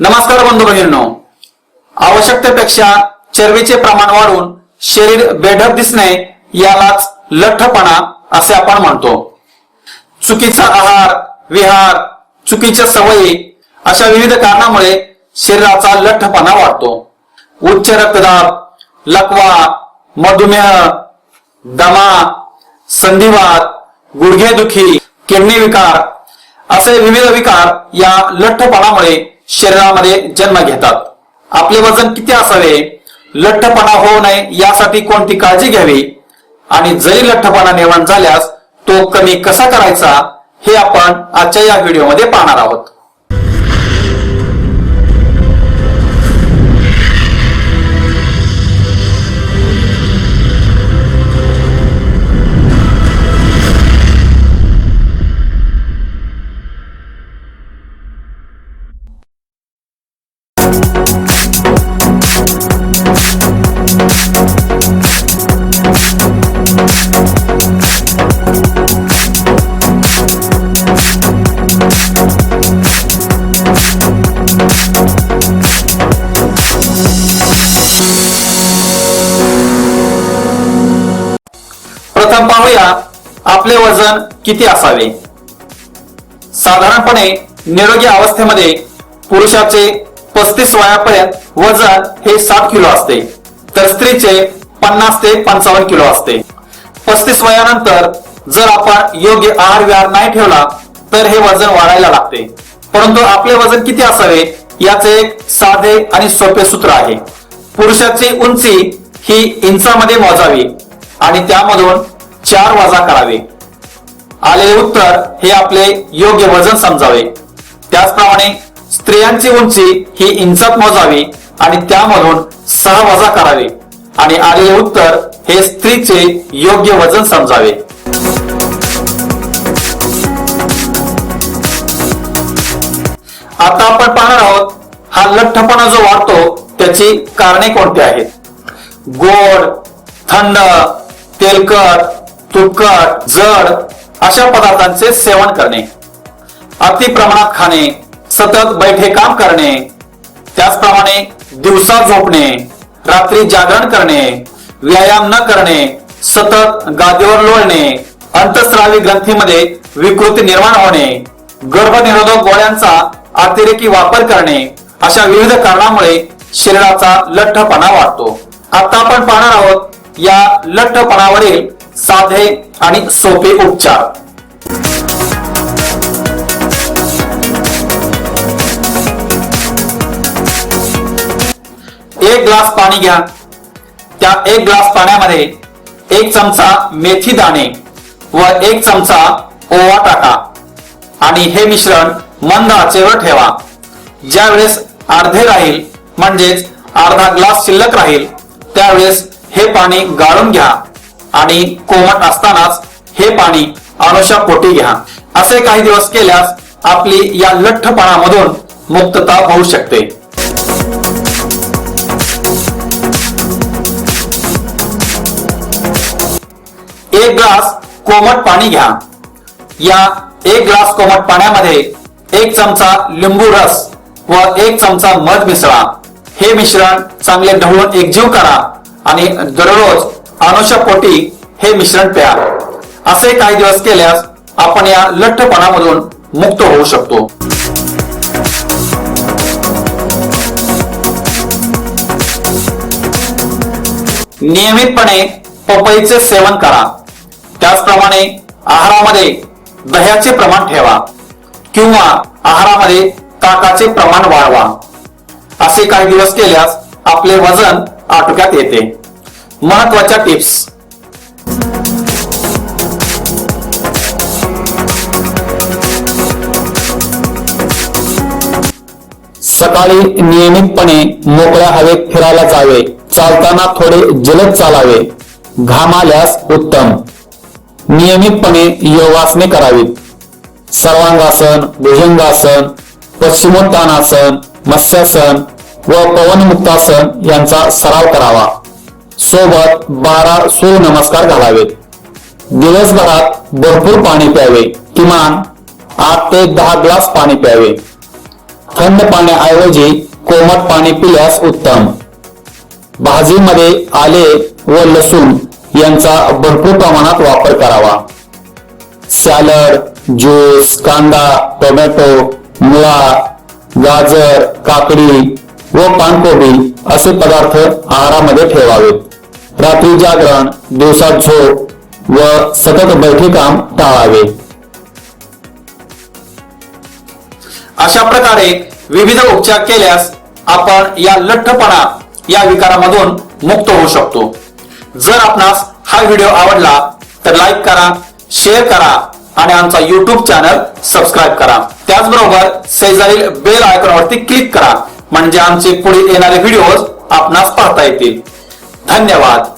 नमस्कार बंधू भगिनींनो. आवश्यकतेपेक्षा चरबीचे प्रमाण वाढून शरीर बेढप दिसणे यालाच लठ्ठपणा असे आपण म्हणतो. चुकीचा आहार विहार चुकीच्या सवयी अशा विविध कारणामुळे शरीराचा लठ्ठपणा वाढतो. उच्च रक्तदाब लकवा मधुमेह दमा संधिवात गुडघेदुखी किडनी विकार असे विविध विकार या लठ्ठपणामुळे शरीरामध्ये जन्म घेतात. आपले वजन किती असावे? लठ्ठपणा होऊ नये यासाठी कोणती काळजी घ्यावी? आणि जरी लठ्ठपणा निर्माण झाल्यास तो कमी कसा करायचा हे आपण आजच्या या व्हिडिओमध्ये पाहणार आहोत. पाहूया आपले वजन किती असावे. साधारणपणे निरोगी अवस्थेमध्ये पुरुषाचे पस्तीस वयापर्यंत वजन हे सात किलो असते तर स्त्रीचे पन्नास ते पंचावन्न किलो असते. पस्तीस वयानंतर जर आपण योग्य आहार विहार नाही ठेवला तर हे वजन वाढायला लागते. परंतु आपले वजन किती असावे याचे एक साधे आणि सोपे सूत्र आहे. पुरुषाची उंची ही इंचामध्ये मोजावी आणि त्यामधून चार वजा करावे. आलेले उत्तर हे आपले योग्य वजन समजावे. त्याचप्रमाणे स्त्रियांची उंची ही इंचात मोजावी आणि त्यामधून सहा वजा करावे. आणि आलेले उत्तर हे स्त्रीचे योग्य वजन समजावे. आता आपण पाहणार आहोत हा लठ्ठपणा जो वाढतो त्याची कारणे कोणती आहेत? गोड थंड तेलकट तुपकट जड अशा पदार्थांचे सेवन करणे. अति प्रमाणात खाणे सतत बैठे काम करणे त्याचप्रमाणे दिवसा झोपणे रात्री जागरण करणे व्यायाम न करणे सतत गादीवर लोळणे अंतस्रावी ग्रंथीमध्ये विकृती निर्माण होणे गर्भनिरोधक गोळ्यांचा अतिरेकी वापर करणे अशा विविध कारणामुळे शरीराचा लठ्ठपणा वाढतो. आता आपण पाहणार आहोत या लठ्ठपणावरील साधे आणि सोपे उपचार. एक ग्लास पाणी घ्या. त्या एक ग्लास पाण्यामध्ये एक चमचा मेथी दाणे व एक चमचा ओवा टाका आणि हे मिश्रण मंद आचेवर ठेवा. ज्यावेळेस अर्धे राहील म्हणजेच अर्धा ग्लास शिल्लक राहील त्यावेळेस हे पाणी गाळून घ्या. आणि कोमट असतानाच हे पाणी अनुषा पोटी घ्या. असे काही दिवस केल्यास आपली या लठ्ठपणामधून मुक्तता होऊ शकते. एक ग्लास कोमट पाणी घ्या. या एक ग्लास कोमट पाण्यामध्ये एक चमचा लिंबू रस व एक चमचा मध मिसळा. हे मिश्रण चांगले ढवळून एकजीव करा आणि दररोज अनुषा पोटी हे मिश्रण प्या असे काही दिवस केल्यास आपण या लठ्ठपणामधून मुक्त होऊ शकतो. नियमितपणे पपईचे सेवन करा. त्याचप्रमाणे आहारामध्ये दह्याचे प्रमाण ठेवा किंवा आहारामध्ये ताकाचे प्रमाण वाढवा. असे काही दिवस केल्यास आपले वजन आटोक्यात येते. महत्त्वाच्या टिप्स. सकाळी नियमितपणे मोकळ्या हवेत फिरायला जावे. चालताना थोडे जलद चालावे. घाम आल्यास उत्तम. नियमितपणे योगासने करावीत सर्वांगासन भुजंगासन पश्चिमोत्तानासन मत्स्यासन व पवनमुक्तासन यांचा सराव करावा. सोबत बारा सूर्यनमस्कार घालावेत. दिवसभरात भरपूर पाणी प्यावे. किमान आठ ते दहा ग्लास पाणी प्यावे. थंड पाण्याऐवजी कोमट पाणी पिल्यास उत्तम. भाजीमध्ये आले व लसूण यांचा भरपूर प्रमाणात वापर करावा. सॅलड ज्यूस कांदा टोमॅटो मुळा गाजर काकडी व पानकोबी असे पदार्थ आहारामध्ये ठेवावेत. रात्री जागरण दिवसात झोप व सतत बैठे काम टाळावे. अशा प्रकारे विविध उपचार केल्यास आपण या लठ्ठपणा या विकारामधून मुक्त होऊ शकतो. जर आपणास हा व्हिडिओ आवडला तर लाईक करा शेअर करा आणि आमचा युट्यूब चॅनल सबस्क्राईब करा. त्याचबरोबर शेजारील बेल आयकॉनवरती क्लिक करा म्हणजे आमचे पुढे येणारे व्हिडिओज आपणास पाहता येतील. धन्यवाद.